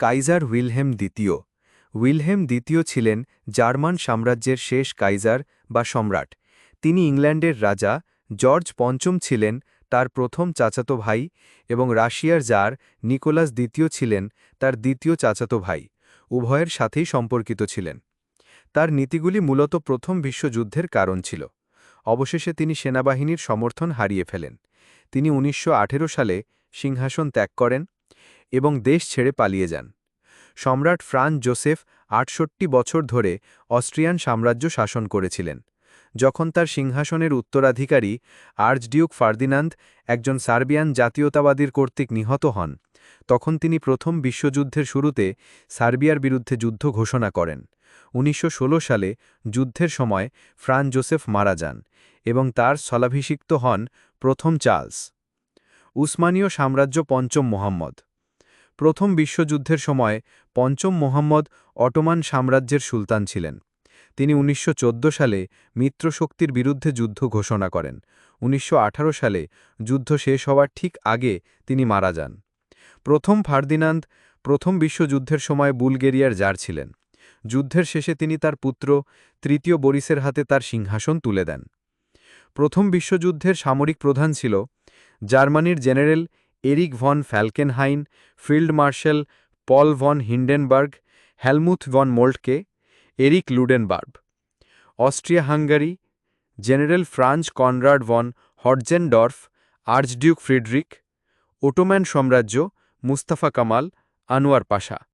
Kaiser Wilhelm দ্বিতীয়। Wilhelm দ্বিতীয় ছিলেন জার্মান সাম্রাজ্যের শেষ কাইজার বা সম্রাট। তিনি ইংল্যান্ডের রাজা, জর্জ পঞ্চম ছিলেন তার প্রথম চাচাতো ভাই এবং রাশিয়ার জার নিকোলাস দ্বিতীয় ছিলেন তার দ্বিতীয় চাচাতো ভাই, উভয়ের সাথেই সম্পর্কিত ছিলেন। তার নীতিগুলি মূলত প্রথম বিশ্বযুদ্ধের কারণ ছিল। অবশেষে তিনি সেনাবাহিনীর সমর্থন হারিয়ে ফেলেন। তিনি উনিশশো আঠেরো সালে সিংহাসন ত্যাগ করেন। এবং দেশ ছেড়ে পালিয়ে যান। সম্রাট ফ্রান্স জোসেফ আটষট্টি বছর ধরে অস্ট্রিয়ান সাম্রাজ্য শাসন করেছিলেন, যখন তার সিংহাসনের উত্তরাধিকারী আর্চডিউক ফার্দিনান্দ একজন সার্বিয়ান জাতীয়তাবাদীর কর্তৃক নিহত হন, তখন তিনি প্রথম বিশ্বযুদ্ধের শুরুতে সার্বিয়ার বিরুদ্ধে যুদ্ধ ঘোষণা করেন। উনিশশো ষোলো সালে যুদ্ধের সময় ফ্রান জোসেফ মারা যান এবং তার স্থলাভিষিক্ত হন প্রথম চার্লস। উসমানীয় সাম্রাজ্য পঞ্চম মোহাম্মদ। প্রথম বিশ্বযুদ্ধের সময় পঞ্চম মোহাম্মদ অটোমান সাম্রাজ্যের সুলতান ছিলেন। তিনি উনিশশো চোদ্দ সালে মিত্রশক্তির বিরুদ্ধে যুদ্ধ ঘোষণা করেন। উনিশশো আঠারো সালে যুদ্ধ শেষ হওয়ার ঠিক আগে তিনি মারা যান। প্রথম ফার্দিনান্দ প্রথম বিশ্বযুদ্ধের সময় বুলগেরিয়ার জার ছিলেন। যুদ্ধের শেষে তিনি তার পুত্র তৃতীয় বরিসের হাতে তার সিংহাসন তুলে দেন। প্রথম বিশ্বযুদ্ধের সামরিক প্রধান ছিল জার্মানির general Erich von Falkenhayn, field marshal Paul von Hindenburg, Helmuth von Moltke, Erich Ludendorff. Austria Hungary general France Conrad von Hotzendorf archduke Friedrich Ottoman সাম্রাজ্য মুস্তাফা কামাল, আনোয়ার পাশা।